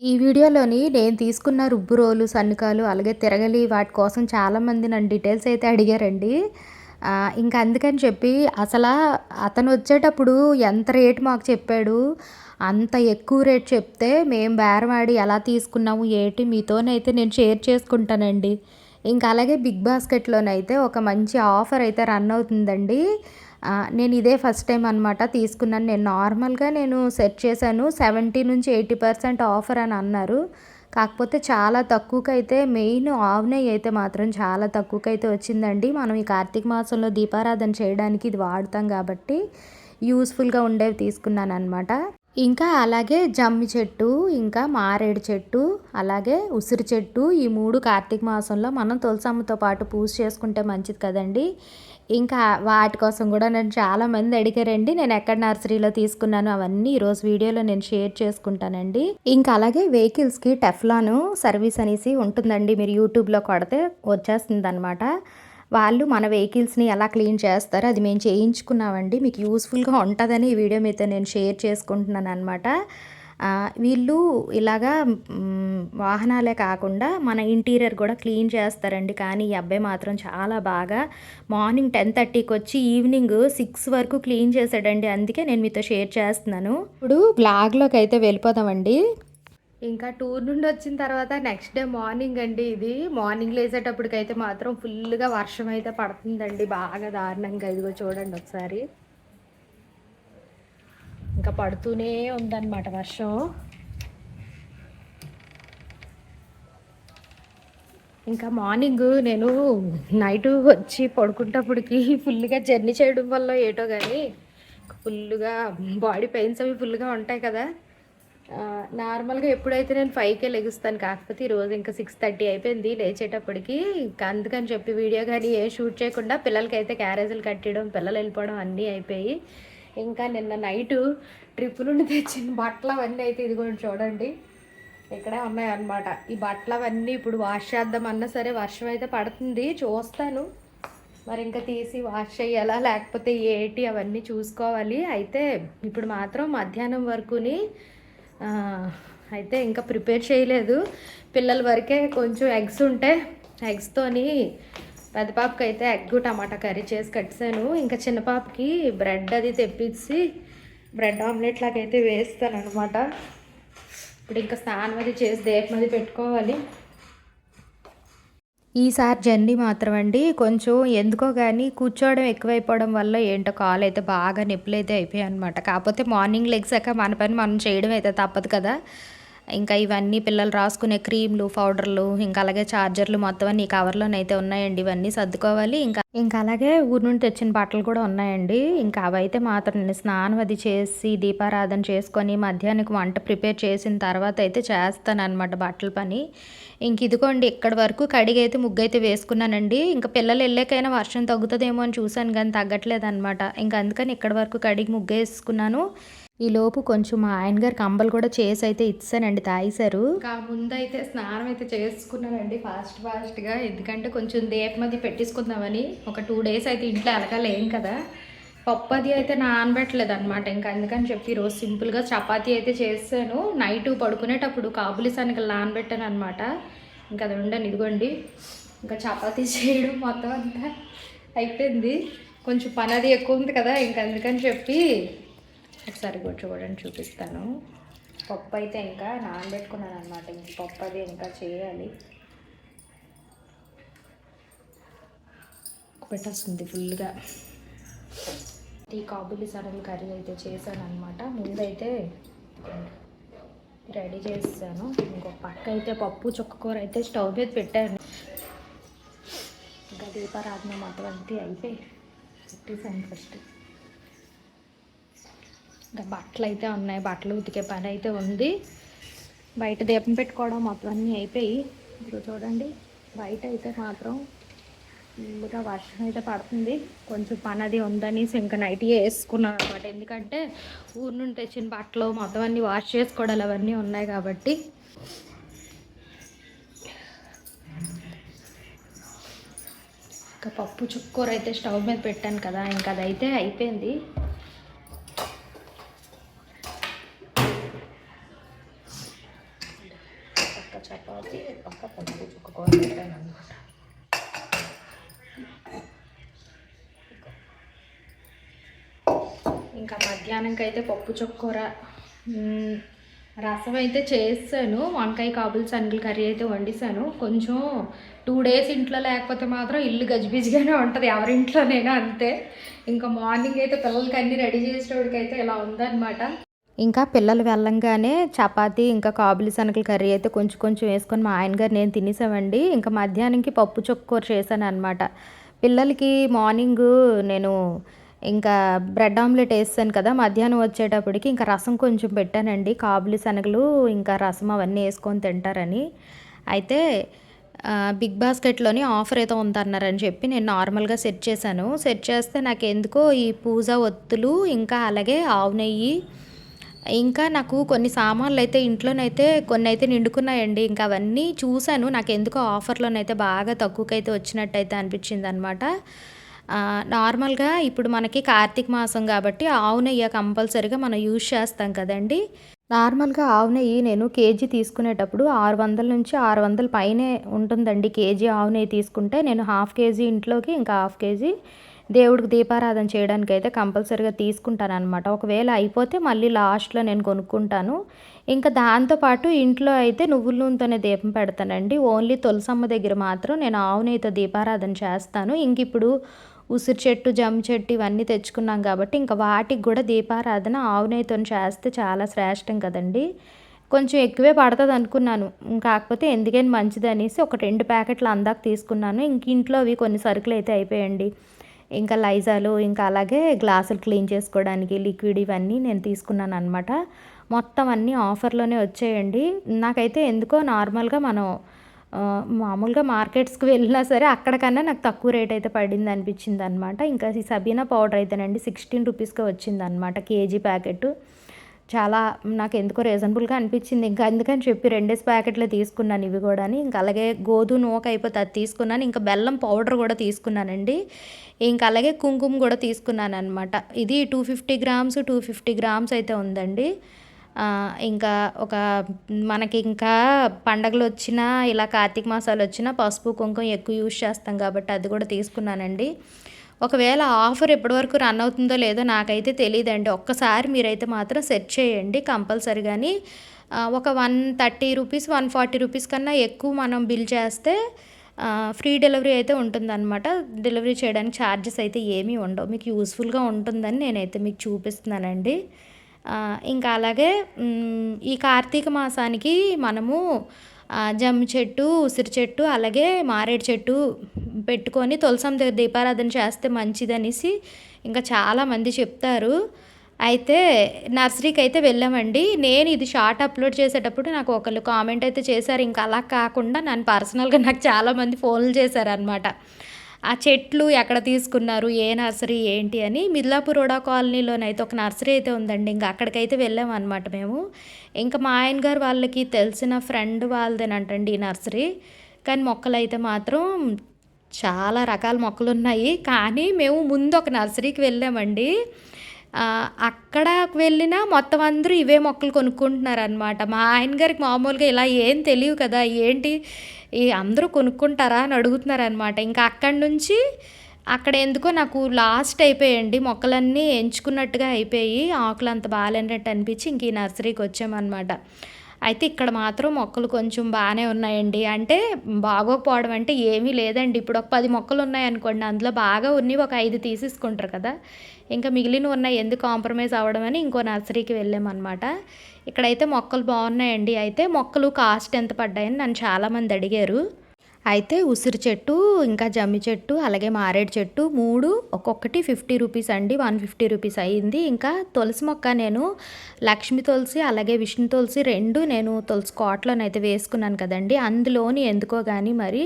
ఈ వీడియోలోని నేను తీసుకున్న రుబ్బు రోలు సన్నికాలు అలాగే తిరగలి వాటి కోసం చాలామంది నన్ను డీటెయిల్స్ అయితే అడిగారండి. ఇంకా అందుకని చెప్పి అసలు అతను వచ్చేటప్పుడు ఎంత రేట్ మాకు చెప్పాడు అంత ఎక్కువ రేట్ చెప్తే మేము బేరమాడి ఎలా తీసుకున్నాము ఏంటి మీతోనైతే నేను షేర్ చేసుకుంటానండి. ఇంకా అలాగే బిగ్ బాస్కెట్లోనైతే ఒక మంచి ఆఫర్ అయితే రన్ అవుతుందండి. నేను ఇదే ఫస్ట్ టైం అనమాట తీసుకున్నాను. నేను నార్మల్గా నేను సెట్ చేశాను. సెవెంటీ నుంచి ఎయిటీ పర్సెంట్ ఆఫర్ అని అన్నారు. కాకపోతే చాలా తక్కువకైతే అయితే మెయిన్ ఆవు నెయ్యి అయితే మాత్రం చాలా తక్కువకైతే అయితే వచ్చిందండి. మనం ఈ కార్తీక మాసంలో దీపారాధన చేయడానికి ఇది వాడతాం కాబట్టి యూస్ఫుల్గా ఉండేవి తీసుకున్నాను అనమాట ఇంకా అలాగే జమ్మి చెట్టు ఇంకా మారేడు చెట్టు అలాగే ఉసిరి చెట్టు ఈ మూడు కార్తీక మాసంలో మనం తులసమ్మతో పాటు పూజ చేసుకుంటే మంచిది కదండి. ఇంకా వాటి కోసం కూడా నేను చాలా మంది అడిగారండి. నేను ఎక్కడ నర్సరీలో తీసుకున్నాను అవన్నీ ఈరోజు వీడియోలో నేను షేర్ చేసుకుంటానండి. ఇంకా అలాగే వెహికల్స్కి టెఫ్లాను సర్వీస్ అనేసి ఉంటుందండి. మీరు యూట్యూబ్లో కొడితే వచ్చేస్తుంది అనమాట వాళ్ళు మన వెహికల్స్ని ఎలా క్లీన్ చేస్తారో అది మేము చేయించుకున్నామండి. మీకు యూస్ఫుల్గా ఉంటుందని ఈ వీడియో మీతో నేను షేర్ చేసుకుంటున్నాను అనమాట వీళ్ళు ఇలాగా వాహనాలే కాకుండా మన ఇంటీరియర్ కూడా క్లీన్ చేస్తారండి. కానీ ఈ అబ్బాయి మాత్రం చాలా బాగా మార్నింగ్ టెన్ థర్టీకి వచ్చి ఈవినింగ్ సిక్స్ వరకు క్లీన్ చేశాడండి. అందుకే నేను మీతో షేర్ చేస్తున్నాను. ఇప్పుడు బ్లాగ్లోకి అయితే వెళ్ళిపోదామండి. ఇంకా టూర్ నుండి వచ్చిన తర్వాత నెక్స్ట్ డే మార్నింగ్ అండి ఇది. మార్నింగ్ లేచేటప్పటికైతే మాత్రం ఫుల్గా వర్షం అయితే పడుతుందండి. బాగా దారుణంగా ఇదిగో చూడండి ఒకసారి. ఇంకా పడుతూనే ఉందన్నమాట వర్షం. ఇంకా మార్నింగ్ నేను నైట్ వచ్చి పడుకుంటప్పటికి ఫుల్గా జర్నీ చేయడం వల్ల ఏటో కానీ ఫుల్గా బాడీ పెయిన్స్ అవి ఫుల్గా ఉంటాయి కదా. నార్మల్గా ఎప్పుడైతే నేను ఫైవ్కే లెగుస్తాను కాకపోతే ఈరోజు ఇంకా సిక్స్ థర్టీ అయిపోయింది లేచేటప్పటికి. ఇంకా అందుకని చెప్పి వీడియో కానీ ఏ షూట్ చేయకుండా పిల్లలకి అయితే క్యారేజీలు కట్టడం పిల్లలు వెళ్ళిపోవడం అన్నీ అయిపోయి ఇంకా నిన్న నైట్ ట్రిప్ నుండి తెచ్చిన బట్టలు అవన్నీ అయితే ఇదిగోండి చూడండి. ఇక్కడే ఉన్నాయన్నమాట. ఈ బట్టలు అవన్నీ ఇప్పుడు వాష్ చేద్దామన్నా సరే వర్షం అయితే పడుతుంది. చూస్తాను. మరి ఇంకా తీసి వాష్ చేయాలా లేకపోతే ఏటి అవన్నీ చూసుకోవాలి. అయితే ఇప్పుడు మాత్రం మధ్యాహ్నం వరకుని అయితే ఇంకా ప్రిపేర్ చేయలేదు. పిల్లల వరకే కొంచెం ఎగ్స్ ఉంటే ఎగ్స్తోని పెద్ద పాపకి అయితే ఎగ్ టమాటా కర్రీ చేసి కట్టాను ఇంకా చిన్న పాపకి బ్రెడ్ అది తెప్పించి బ్రెడ్ ఆమ్లెట్ లాగా అయితే వేస్తాను అనమాట ఇప్పుడు ఇంకా స్నానం అది చేసి దీపం అది పెట్టుకోవాలి. ఈసారి జర్నీ మాత్రం అండి కొంచెం ఎందుకో కానీ కూర్చోవడం ఎక్కువైపోవడం వల్ల ఏంటో కాలు అయితే బాగా నొప్పులు అయితే అయిపోయాయి అనమాట కాకపోతే మార్నింగ్ లెగ్సాక మన పని మనం చేయడం అయితే తప్పదు కదా. ఇంకా ఇవన్నీ పిల్లలు రాసుకునే క్రీమ్లు పౌడర్లు ఇంకా అలాగే చార్జర్లు మొత్తం అన్ని కవర్లోనైతే ఉన్నాయండి. ఇవన్నీ సర్దుకోవాలి. ఇంకా ఇంకా అలాగే ఊరి నుండి తెచ్చిన బట్టలు కూడా ఉన్నాయండి. ఇంకా అవైతే మాత్రం నేను స్నానం అది చేసి దీపారాధన చేసుకొని మధ్యాహ్నం వంట ప్రిపేర్ చేసిన తర్వాత అయితే చేస్తాను అనమాట బట్టల పని. ఇంక ఇదిగోండి ఇక్కడి వరకు కడిగి అయితే ముగ్గు అయితే వేసుకున్నానండి. ఇంకా పిల్లలు వెళ్ళాకైనా వర్షం తగ్గుతుందేమో అని చూశాను కానీ తగ్గట్లేదు అనమాట ఇంకా అందుకని ఇక్కడి వరకు కడిగి ముగ్గు వేసుకున్నాను ఈ లోపు కొంచెం మా ఆయన గారు కంబలు కూడా చేసి అయితే ఇచ్చానండి తాగేశారు. ఇంకా ముందైతే స్నానం అయితే చేసుకున్నానండి ఫాస్ట్ ఫాస్ట్గా. ఎందుకంటే కొంచెం దేపు మధ్య పెట్టేసుకుందామని ఒక టూ డేస్ అయితే ఇంట్లో అలగలేం కదా. పప్పు అది అయితే నానబెట్టలేదు అనమాట ఇంకా అందుకని చెప్పి ఈరోజు సింపుల్గా చపాతీ అయితే చేసాను నైట్ పడుకునేటప్పుడు కాబులి శనగలు నానబెట్టాను అనమాట ఇంకా అది ఉండను ఇదిగోండి. ఇంకా చపాతీ చేయడం మొత్తం అంతా అయిపోయింది. కొంచెం పని అది ఎక్కువ ఉంది కదా ఇంకా అందుకని చెప్పి ఒకసారి కూడా చూడండి చూపిస్తాను. పప్పు అయితే ఇంకా నానబెట్టుకున్నాను అనమాట ఇంక పప్పు అది ఇంకా చేయాలి. పెట్టేస్తుంది ఫుల్గా. ఈ కాబులి సడన్ కర్రీ అయితే చేశాను అనమాట ముందైతే రెడీ చేసాను ఇంకొక పక్క అయితే పప్పు చుక్కకూర అయితే స్టవ్ మీద పెట్టాను. ఇంకా దీపారాధన మొత్తం అంతా అయిపోయి. పెట్టేసాను ఫస్ట్. ఇంకా బట్టలు అయితే ఉన్నాయి. బట్టలు ఉతికే పని అయితే ఉంది. బయట దీపం పెట్టుకోవడం మొత్తం అన్నీ అయిపోయి ఇప్పుడు చూడండి బయట అయితే మాత్రం ఇంకా వర్షం అయితే పడుతుంది. కొంచెం పని అది ఉందని ఇంకా నైట్ వేసుకున్నాను అనమాట ఎందుకంటే ఊరు నుండి తెచ్చిన బట్టలు మొత్తం అన్నీ వాష్ చేసుకోవడాలు అవన్నీ ఉన్నాయి కాబట్టి. ఇంకా పప్పు చుక్కూర అయితే స్టవ్ మీద పెట్టాను కదా ఇంకా అదైతే అయిపోయింది చపాతి పక్క పప్పు చుక్క కూర పెట్టాను అనమాట ఇంకా మధ్యాహ్నంకి అయితే పప్పు చొక్కూర రసం అయితే చేసాను వంకాయ కాబుల్ శనగలు కర్రీ అయితే వండిసాను కొంచెం టూ డేస్ ఇంట్లో లేకపోతే మాత్రం ఇల్లు గజిబిజిగానే ఉంటుంది. ఎవరింట్లోనైనా అంతే. ఇంకా మార్నింగ్ అయితే పిల్లలకి అన్నీ రెడీ చేసేటోడికి అయితే ఇలా ఉందన్నమాట. ఇంకా పిల్లలు వెళ్ళంగానే చపాతి ఇంకా కాబులి శనగల కర్రీ అయితే కొంచెం కొంచెం వేసుకొని మా ఆయన గారు నేను తినేసామండి. ఇంకా మధ్యాహ్నంకి పప్పు చొక్కూర చేశాను అనమాట పిల్లలకి మార్నింగ్ నేను ఇంకా బ్రెడ్ ఆమ్లెట్ వేస్తాను కదా మధ్యాహ్నం వచ్చేటప్పటికి ఇంకా రసం కొంచెం పెట్టానండి. కాబులి శనగలు ఇంకా రసం అవన్నీ వేసుకొని తింటారని. అయితే బిగ్ బాస్కెట్లోని ఆఫర్ ఏదో ఉందన్నారని చెప్పి నేను నార్మల్గా సెట్ చేశాను. సెట్ చేస్తే నాకు ఎందుకో ఈ పూజ ఒత్తులు ఇంకా అలాగే ఆవు నెయ్యి ఇంకా నాకు కొన్ని సామాన్లు అయితే ఇంట్లోనైతే కొన్ని అయితే నిండుకున్నాయండి. ఇంకా అవన్నీ చూశాను. నాకు ఎందుకో ఆఫర్లోనైతే బాగా తక్కువకైతే వచ్చినట్టయితే అనిపించింది అనమాట నార్మల్గా ఇప్పుడు మనకి కార్తీక మాసం కాబట్టి ఆవు నెయ్యి కంపల్సరీగా మనం యూజ్ చేస్తాం కదండి. నార్మల్గా ఆవు నెయ్యి నేను కేజీ తీసుకునేటప్పుడు ఆరు వందల నుంచి ఆరు వందల పైనే ఉంటుందండి. కేజీ ఆవు నెయ్యి తీసుకుంటే నేను హాఫ్ కేజీ ఇంట్లోకి ఇంకా హాఫ్ కేజీ దేవుడికి దీపారాధన చేయడానికి అయితే కంపల్సరీగా తీసుకుంటాను అనమాట ఒకవేళ అయిపోతే మళ్ళీ లాస్ట్లో నేను కొనుక్కుంటాను. ఇంకా దాంతోపాటు ఇంట్లో అయితే నువ్వుల నూనెతోనే దీపం పెడతానండి. ఓన్లీ తులసమ్మ దగ్గర మాత్రం నేను ఆవు నెయ్యితో దీపారాధన చేస్తాను. ఇంక ఇప్పుడు ఉసిరి చెట్టు జమ్ చెట్టు ఇవన్నీ తెచ్చుకున్నాం కాబట్టి ఇంకా వాటికి కూడా దీపారాధన ఆవు నెయ్యితో చేస్తే చాలా శ్రేష్టం కదండి. కొంచెం ఎక్కువే పడుతుంది అనుకున్నాను. కాకపోతే ఎందుకని మంచిది అనేసి ఒక రెండు ప్యాకెట్లు అందాక తీసుకున్నాను. ఇంక ఇంట్లో అవి కొన్ని సరుకులు అయితే అయిపోయాయండి. ఇంకా లైజాలు ఇంకా అలాగే గ్లాసులు క్లీన్ చేసుకోవడానికి లిక్విడ్ ఇవన్నీ నేను తీసుకున్నాను అనమాట మొత్తం అన్నీ ఆఫర్లోనే వచ్చాయండి. నాకైతే ఎందుకో నార్మల్గా మనం మామూలుగా మార్కెట్స్కి వెళ్ళినా సరే అక్కడికన్నా నాకు తక్కువ రేట్ అయితే పడింది అనిపించింది అనమాట ఇంకా ఈ సబీనా పౌడర్ అయితేనండి సిక్స్టీన్ రూపీస్కి వచ్చింది అనమాట కేజీ ప్యాకెట్. చాలా నాకు ఎందుకో రీజనబుల్గా అనిపించింది. ఇంకా అందుకని చెప్పి రెండేసి ప్యాకెట్లు తీసుకున్నాను ఇవి కూడా ఇంకా అలాగే గోధుమ నూక అయిపోతే అది తీసుకున్నాను. ఇంకా బెల్లం పౌడర్ కూడా తీసుకున్నానండి. ఇంకా అలాగే కుంకుమ కూడా తీసుకున్నాను అనమాట ఇది two fifty grams two fifty grams అయితే ఉందండి. ఇంకా ఒక మనకి ఇంకా పండగలు వచ్చినా ఇలా కార్తీక మాసాలు వచ్చినా పసుపు కుంకుమ ఎక్కువ యూజ్ చేస్తాం కాబట్టి అది కూడా తీసుకున్నానండి. ఒకవేళ ఆఫర్ ఎప్పటివరకు రన్ అవుతుందో లేదో నాకైతే తెలియదండి ఒక్కసారి మీరైతే మాత్రం సెట్ చేయండి కంపల్సరీగాని. కానీ ఒక one thirty rupees one forty rupees కన్నా ఎక్కువ మనం బిల్ చేస్తే ఫ్రీ డెలివరీ అయితే ఉంటుందన్నమాట. డెలివరీ చేయడానికి ఛార్జెస్ అయితే ఏమీ ఉండవు. మీకు యూస్ఫుల్గా ఉంటుందని నేనైతే మీకు చూపిస్తున్నానండి. ఇంకా అలాగే ఈ కార్తీక మాసానికి మనము జమ్మి చెట్టు ఉసిరి చెట్టు అలాగే మారేడు చెట్టు పెట్టుకొని తులసం దగ్గర దీపారాధన చేస్తే మంచిదనేసి ఇంకా చాలామంది చెప్తారు. అయితే నర్సరీకి అయితే వెళ్ళామండి. నేను ఇది షార్ట్ అప్లోడ్ చేసేటప్పుడు నాకు ఒకళ్ళు కామెంట్ అయితే చేశారు. ఇంకా అలా కాకుండా నన్ను పర్సనల్గా నాకు చాలామంది ఫోన్లు చేశారనమాట ఆ చెట్లు ఎక్కడ తీసుకున్నారు ఏ నర్సరీ ఏంటి అని మిర్లాపురోడా కాలనీలోనైతే ఒక నర్సరీ అయితే ఉందండి. ఇంకా అక్కడికైతే వెళ్ళాం అనమాట మేము. ఇంకా మా ఆయన గారు వాళ్ళకి తెలిసిన ఫ్రెండ్ వాళ్ళదేనంటండి ఈ నర్సరీ. కానీ మొక్కలు అయితే మాత్రం చాలా రకాల మొక్కలు ఉన్నాయి కానీ మేము ముందు ఒక నర్సరీకి వెళ్ళామండి. అక్కడ వెళ్ళినా మొత్తం అందరూ ఇవే మొక్కలు కొనుక్కుంటున్నారు అనమాట మా ఆయన గారికి మామూలుగా ఇలా ఏం తెలియవు కదా ఏంటి ఈ అందరూ కొనుక్కుంటారా అని అడుగుతున్నారు అనమాట ఇంకా అక్కడి నుంచి అక్కడ ఎందుకో నాకు లాస్ట్ అయిపోయండి మొక్కలన్నీ ఎంచుకున్నట్టుగా అయిపోయి ఆకులు అంత బాగాలేనట్టు అనిపించి ఇంక ఈ నర్సరీకి వచ్చామన్నమాట. అయితే ఇక్కడ మాత్రం మొక్కలు కొంచెం బాగానే ఉన్నాయండి. అంటే బాగోకపోవడం అంటే ఏమీ లేదండి. ఇప్పుడు ఒక పది మొక్కలు ఉన్నాయనుకోండి అందులో బాగా ఉన్నవి ఒక ఐదు తీసేసుకుంటారు కదా. ఇంకా మిగిలిన ఉన్నాయి ఎందుకు కాంప్రమైజ్ అవ్వడం అని ఇంకో నర్సరీకి వెళ్ళామన్నమాట. ఇక్కడైతే మొక్కలు బాగున్నాయండి. అయితే మొక్కలు కాస్ట్ ఎంత పడ్డాయని నన్ను చాలామంది అడిగారు. అయితే ఉసిరి చెట్టు ఇంకా జమ్మి చెట్టు అలాగే మారేడు చెట్టు మూడు ఒక్కొక్కటి ఫిఫ్టీ రూపీస్ అండి వన్ ఫిఫ్టీ రూపీస్ అయ్యింది. ఇంకా తులసి మొక్క నేను లక్ష్మి తులసి అలాగే విష్ణు తులసి రెండు నేను తులసి కోట్లోనైతే వేసుకున్నాను కదండి. అందులోని ఎందుకో కానీ మరి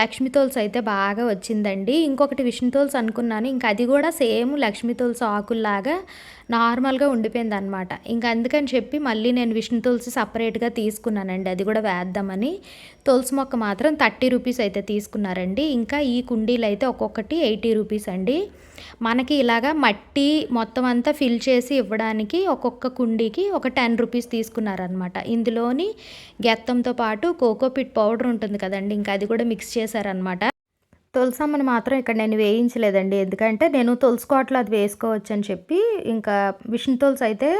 లక్ష్మీ తులసి అయితే బాగా వచ్చిందండి. ఇంకొకటి విష్ణు తులసి అనుకున్నాను. ఇంకా అది కూడా సేమ్ లక్ష్మీ తులసి ఆకుల్లాగా నార్మల్గా ఉండిపోయింది అనమాట ఇంకా అందుకని చెప్పి మళ్ళీ నేను విష్ణు తులసి సపరేట్గా తీసుకున్నానండి. అది కూడా వేద్దామని. తులసి మొక్క మాత్రం థర్టీ రూపీస్ అయితే తీసుకున్నారండి. ఇంకా ఈ కుండీలు అయితే ఒక్కొక్కటి ఎయిటీ రూపీస్ అండి. మనకి ఇలాగా మట్టి మొత్తం అంతా ఫిల్ చేసి ఇవ్వడానికి ఒక్కొక్క కుండీకి ఒక టెన్ రూపీస్ తీసుకున్నారనమాట ఇందులోని గెత్తంతో పాటు కోకోపిట్ పౌడర్ ఉంటుంది కదండి. ఇంకా అది కూడా మిక్స్ చేశారనమాట తులసమ్మని మాత్రం ఇక్కడ నేను వేయించలేదండి. ఎందుకంటే నేను తులసుకోవట్లో అది వేసుకోవచ్చు అని చెప్పి ఇంకా విష్ణు తులసి అయితే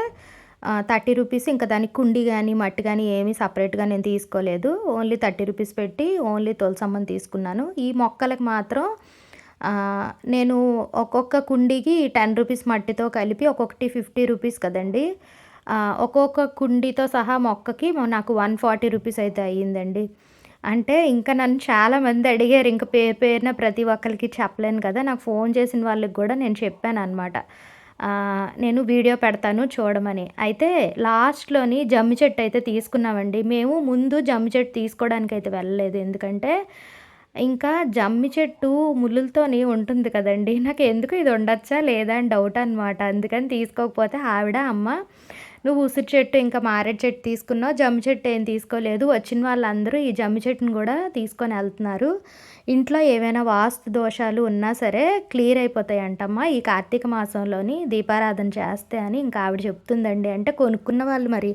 థర్టీ రూపీస్ ఇంకా దానికి కుండి కానీ మట్టి కానీ ఏమీ సపరేట్గా నేను తీసుకోలేదు. ఓన్లీ థర్టీ రూపీస్ పెట్టి ఓన్లీ తులసమ్మని తీసుకున్నాను. ఈ మొక్కలకు మాత్రం నేను ఒక్కొక్క కుండీకి టెన్ రూపీస్ మట్టితో కలిపి ఒక్కొక్కటి ఫిఫ్టీ రూపీస్ కదండి. ఒక్కొక్క కుండీతో సహా మొక్కకి నాకు వన్ ఫార్టీ రూపీస్ అయితే అయ్యిందండి. అంటే ఇంకా నన్ను చాలామంది అడిగారు ఇంకా పేరు పేరున ప్రతి ఒక్కరికి చెప్పలేను కదా నాకు ఫోన్ చేసిన వాళ్ళకి కూడా నేను చెప్పాను అనమాట నేను వీడియో పెడతాను చూడమని. అయితే లాస్ట్లోని జమ్మి చెట్టు అయితే తీసుకున్నామండి. మేము ముందు జమ్మి చెట్టు తీసుకోవడానికి అయితే వెళ్ళలేదు. ఎందుకంటే ఇంకా జమ్మి చెట్టు ముళ్ళులతోని ఉంటుంది కదండి. నాకు ఎందుకు ఇది ఉండొచ్చా లేదా అని డౌట్ అనమాట అందుకని తీసుకోకపోతే ఆవిడ అమ్మ నువ్వు ఉసిరి చెట్టు ఇంకా మారేడు చెట్టు తీసుకున్నావు జమ్మి చెట్టు ఏం తీసుకోలేదు వచ్చిన వాళ్ళందరూ ఈ జమ్మి చెట్టును కూడా తీసుకొని వెళ్తున్నారు. ఇంట్లో ఏవైనా వాస్తు దోషాలు ఉన్నా సరే క్లియర్ అయిపోతాయంటమ్మా. ఈ కార్తీక మాసంలోని దీపారాధన చేస్తే అని ఇంకా ఆవిడ చెప్తుందండి. అంటే కొనుక్కున్న వాళ్ళు మరి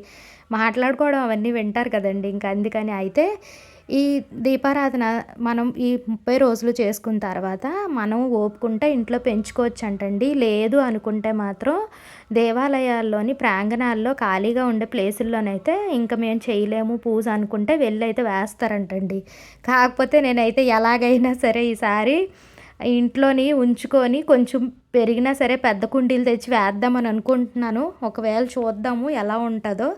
మాట్లాడుకోవడం అవన్నీ వింటారు కదండి. ఇంకా అందుకని అయితే ఈ దీపారాధన మనం ఈ ముప్పై రోజులు చేసుకున్న తర్వాత మనం ఓపుకుంటే ఇంట్లో పెంచుకోవచ్చు అంటండి లేదు అనుకుంటే మాత్రం దేవాలయాల్లోని ప్రాంగణాల్లో ఖాళీగా ఉండే ప్లేసుల్లోనైతే ఇంకా మేము చేయలేము పూజ అనుకుంటే వెళ్ళి అయితే వేస్తారంటండి. కాకపోతే నేనైతే ఎలాగైనా సరే ఈసారి ఇంట్లోని ఉంచుకొని కొంచెం పెరిగినా సరే పెద్ద కుండీలు తెచ్చి వేద్దామని అనుకుంటున్నాను. ఒకవేళ చూద్దాము ఎలా ఉంటుందో.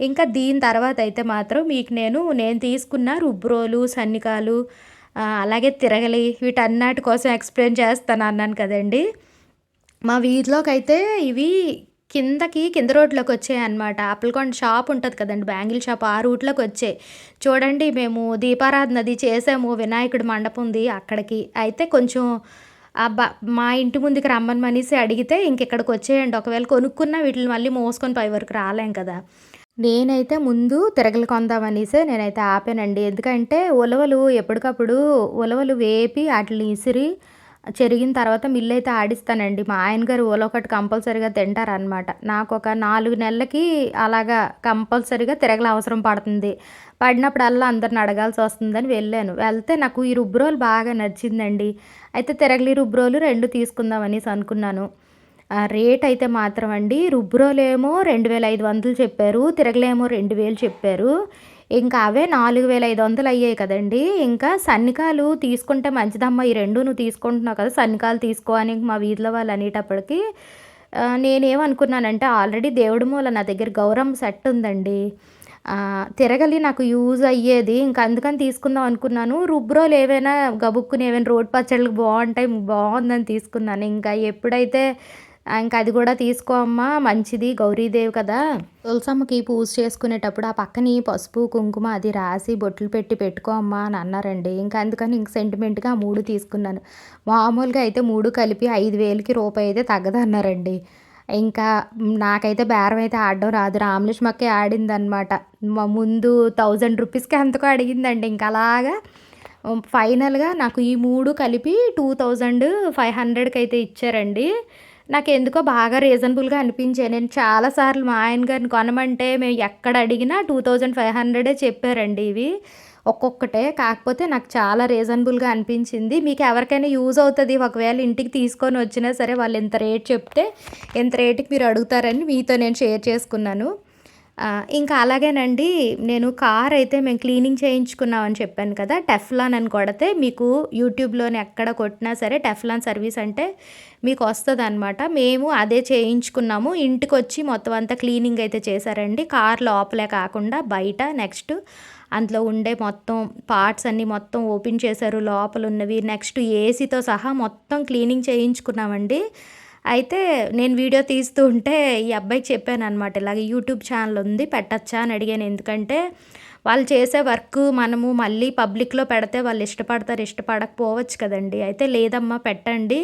ఇంకా దీని తర్వాత అయితే మాత్రం మీకు నేను నేను తీసుకున్న రుబ్రోలు సన్నికాలు అలాగే తిరగలి వీటన్నిటి కోసం ఎక్స్ప్లెయిన్ చేస్తాను అన్నాను కదండి. మా వీధిలోకి అయితే ఇవి కిందకి కింద రోడ్లోకి వచ్చాయి అనమాట ఆపిల్కొండ షాప్ ఉంటుంది కదండి బ్యాంగిల్ షాప్ ఆ రూట్లోకి వచ్చాయి. చూడండి మేము దీపారాధనది చేసాము వినాయకుడి మండపం ఉంది అక్కడికి. అయితే కొంచెం మా ఇంటి ముందుకి రమ్మని అనేసి అడిగితే ఇంక ఇక్కడికి వచ్చేయండి. ఒకవేళ కొనుక్కున్న వీటిని మళ్ళీ మోసుకొని పై వరకు రాలేం కదా. నేనైతే ముందు తిరగలు కొందామనేసే నేనైతే ఆపానండి. ఎందుకంటే ఉలవలు ఎప్పటికప్పుడు ఉలవలు వేపి వాటిని ఇసిరి చెరిగిన తర్వాత మిల్లు అయితే ఆడిస్తానండి. మా ఆయన గారు ఒకటి కంపల్సరీగా తింటారనమాట నాకు ఒక నాలుగు నెలలకి అలాగా కంపల్సరీగా తిరగల అవసరం పడుతుంది. పడినప్పుడల్లా అందరిని అడగాల్సి వస్తుందని వెళ్ళాను. వెళ్తే నాకు ఈ రుబ్బురోలు బాగా నచ్చిందండి. అయితే తిరగలి రుబ్బురోలు రెండు తీసుకుందాం అనేసి అనుకున్నాను. రేట్ అయితే మాత్రం అండి. రుబ్రోలేమో రెండు వేల ఐదు వందలు చెప్పారు. తిరగలేమో రెండు వేలు చెప్పారు. ఇంకా అవే నాలుగు వేల ఐదు వందలు అయ్యాయి కదండి. ఇంకా సన్నికాలు తీసుకుంటే మంచిదమ్మా. ఈ రెండు నువ్వు తీసుకుంటున్నావు కదా సన్నికాలు తీసుకో అని మా వీధిలో వాళ్ళు అనేటప్పటికి నేనేమనుకున్నానంటే ఆల్రెడీ దేవుడి మూల నా దగ్గర గౌరవం సెట్ ఉందండి. తిరగలి నాకు యూజ్ అయ్యేది. ఇంకా అందుకని తీసుకుందాం అనుకున్నాను. రుబ్రోలు ఏవైనా గబుక్కుని ఏవైనా రోడ్ పచ్చళ్ళకి బాగుంటాయి బాగుందని తీసుకున్నాను. ఇంకా ఎప్పుడైతే ఇంకా అది కూడా తీసుకో అమ్మా మంచిది గౌరీదేవి కదా. తులసమ్మకి పూజ చేసుకునేటప్పుడు ఆ పక్కని పసుపు కుంకుమ అది రాసి బొట్లు పెట్టి పెట్టుకో అమ్మా అని అన్నారండి. ఇంకా అందుకని ఇంక సెంటిమెంట్గా ఆ మూడు తీసుకున్నాను. మామూలుగా అయితే మూడు కలిపి ఐదు వేలకి రూపాయి అయితే తగ్గదన్నారండి ఇంకా నాకైతే బేరం అయితే ఆడడం రాదు. రామలక్ష్మకే ఆడిందనమాట ముందు థౌజండ్ రూపీస్కి ఎంతకో అడిగిందండి. ఇంకా అలాగా ఫైనల్గా నాకు ఈ మూడు కలిపి టూ థౌజండ్ ఫైవ్ హండ్రెడ్కి అయితే ఇచ్చారండి. నాకు ఎందుకో బాగా రీజనబుల్గా అనిపించాయి నేను చాలాసార్లు మా ఆయన గారిని కొనమంటే మేము ఎక్కడ అడిగినా టూ థౌజండ్ ఫైవ్ హండ్రెడే చెప్పారండి ఇవి. ఒక్కొక్కటే. కాకపోతే నాకు చాలా రీజనబుల్గా అనిపించింది. మీకు ఎవరికైనా యూజ్ అవుతుంది ఒకవేళ ఇంటికి తీసుకొని వచ్చినా సరే వాళ్ళు ఎంత రేట్ చెప్తే ఎంత రేటుకి మీరు అడుగుతారని మీతో నేను షేర్ చేసుకున్నాను. ఇంకా అలాగేనండి నేను కార్ అయితే మేము క్లీనింగ్ చేయించుకున్నామని చెప్పాను కదా టెఫ్లాన్ అని కొడితే మీకు యూట్యూబ్లోనే ఎక్కడ కొట్టినా సరే టెఫ్లాన్ సర్వీస్ అంటే మీకు వస్తుంది అనమాట మేము అదే చేయించుకున్నాము ఇంటికి వచ్చి మొత్తం అంతా క్లీనింగ్ అయితే చేశారండి. కార్ లోపలే కాకుండా బయట నెక్స్ట్ అందులో ఉండే మొత్తం పార్ట్స్ అన్నీ మొత్తం ఓపెన్ చేశారు లోపల ఉన్నవి నెక్స్ట్ ఏసీతో సహా మొత్తం క్లీనింగ్ చేయించుకున్నామండి. అయితే నేను వీడియో తీస్తూ ఉంటే ఈ అబ్బాయికి చెప్పాను అనమాట ఇలాగ యూట్యూబ్ ఛానల్ ఉంది పెట్టచ్చా అని అడిగాను. ఎందుకంటే వాళ్ళు చేసే వర్క్ మనము మళ్ళీ పబ్లిక్లో పెడితే వాళ్ళు ఇష్టపడతారు ఇష్టపడకపోవచ్చు కదండి. అయితే లేదమ్మా పెట్టండి.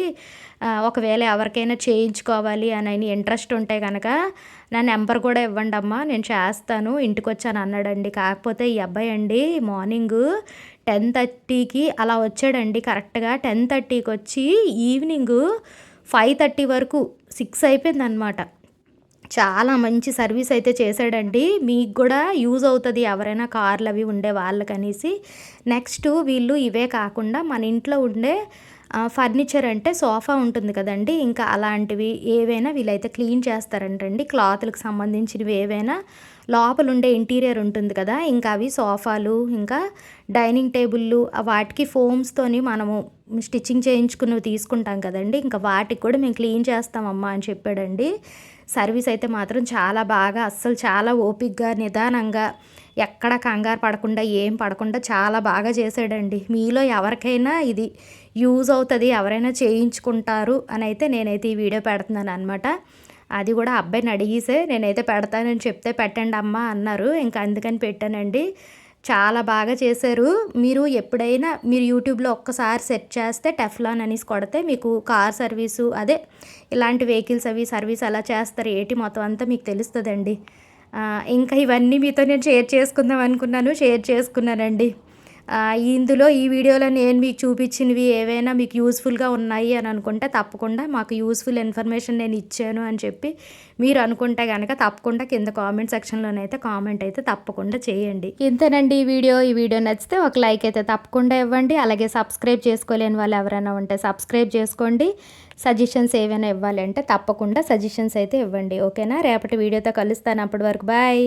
ఒకవేళ ఎవరికైనా చేయించుకోవాలి అని ఇంట్రెస్ట్ ఉంటే కనుక నా నెంబర్ కూడా ఇవ్వండి అమ్మా నేను చేస్తాను ఇంటికి వచ్చాను అన్నాడండి. కాకపోతే ఈ అబ్బాయి అండి మార్నింగ్ టెన్ థర్టీకి అలా వచ్చాడండి కరెక్ట్గా టెన్ థర్టీకి వచ్చి ఈవినింగ్ ఫైవ్ థర్టీ వరకు సిక్స్ అయిపోయింది అనమాట చాలా మంచి సర్వీస్ అయితే చేశాడండి. మీకు కూడా యూజ్ అవుతుంది ఎవరైనా కార్లు అవి ఉండే వాళ్ళకనేసి. నెక్స్ట్ వీళ్ళు ఇవే కాకుండా మన ఇంట్లో ఉండే ఫర్నిచర్ అంటే సోఫా ఉంటుంది కదండి. ఇంకా అలాంటివి ఏవైనా వీళ్ళైతే క్లీన్ చేస్తారంటండి. క్లాత్లకు సంబంధించినవి ఏవైనా లోపల ఉండే ఇంటీరియర్ ఉంటుంది కదా ఇంకా అవి సోఫాలు ఇంకా డైనింగ్ టేబుల్లు వాటికి ఫోమ్స్తోని మనము స్టిచ్చింగ్ చేయించుకున్నవి తీసుకుంటాం కదండి. ఇంకా వాటికి కూడా మేము క్లీన్ చేస్తామమ్మా అని చెప్పాడండి. సర్వీస్ అయితే మాత్రం చాలా బాగా అస్సలు చాలా ఓపిక్గా నిదానంగా ఎక్కడ కంగారు పడకుండా ఏం పడకుండా చాలా బాగా చేశాడండి. మీలో ఎవరికైనా ఇది యూజ్ అవుతుంది ఎవరైనా చేయించుకుంటారు అని అయితే నేనైతే ఈ వీడియో పెడుతున్నాను అనమాట అది కూడా అబ్బాయిని అడిగిసే నేనైతే పెడతానని చెప్తే పెట్టండి అమ్మ అన్నారు. ఇంకా అందుకని పెట్టానండి. చాలా బాగా చేశారు. మీరు ఎప్పుడైనా మీరు యూట్యూబ్లో ఒక్కసారి సెర్చ్ చేస్తే టెఫ్లాన్ అనేసి కొడితే మీకు కార్ సర్వీసు అదే ఇలాంటి వెహికల్స్ అవి సర్వీస్ ఎలా చేస్తారు ఏటి మొత్తం అంతా మీకు తెలుస్తుందండి. ఇంకా ఇవన్నీ మీతో నేను షేర్ చేసుకుందాం అనుకున్నాను షేర్ చేసుకున్నానండి. ఇందులో ఈ వీడియోలో నేను మీకు చూపించినవి ఏవైనా మీకు యూస్ఫుల్గా ఉన్నాయి అని అనుకుంటే తప్పకుండా మాకు యూస్ఫుల్ ఇన్ఫర్మేషన్ నేను ఇచ్చాను అని చెప్పి మీరు అనుకుంటే కనుక తప్పకుండా కింద కామెంట్ సెక్షన్లోనైతే కామెంట్ అయితే తప్పకుండా చేయండి. ఇంతేనండి ఈ వీడియో. ఈ వీడియో నచ్చితే ఒక లైక్ అయితే తప్పకుండా ఇవ్వండి. అలాగే సబ్స్క్రైబ్ చేసుకోలేని వాళ్ళు ఎవరైనా ఉంటే సబ్స్క్రైబ్ చేసుకోండి. సజెషన్స్ ఏవైనా ఇవ్వాలి అంటే తప్పకుండా సజెషన్స్ అయితే ఇవ్వండి. ఓకేనా? రేపటి వీడియోతో కలుస్తాను. అప్పటి వరకు బాయ్.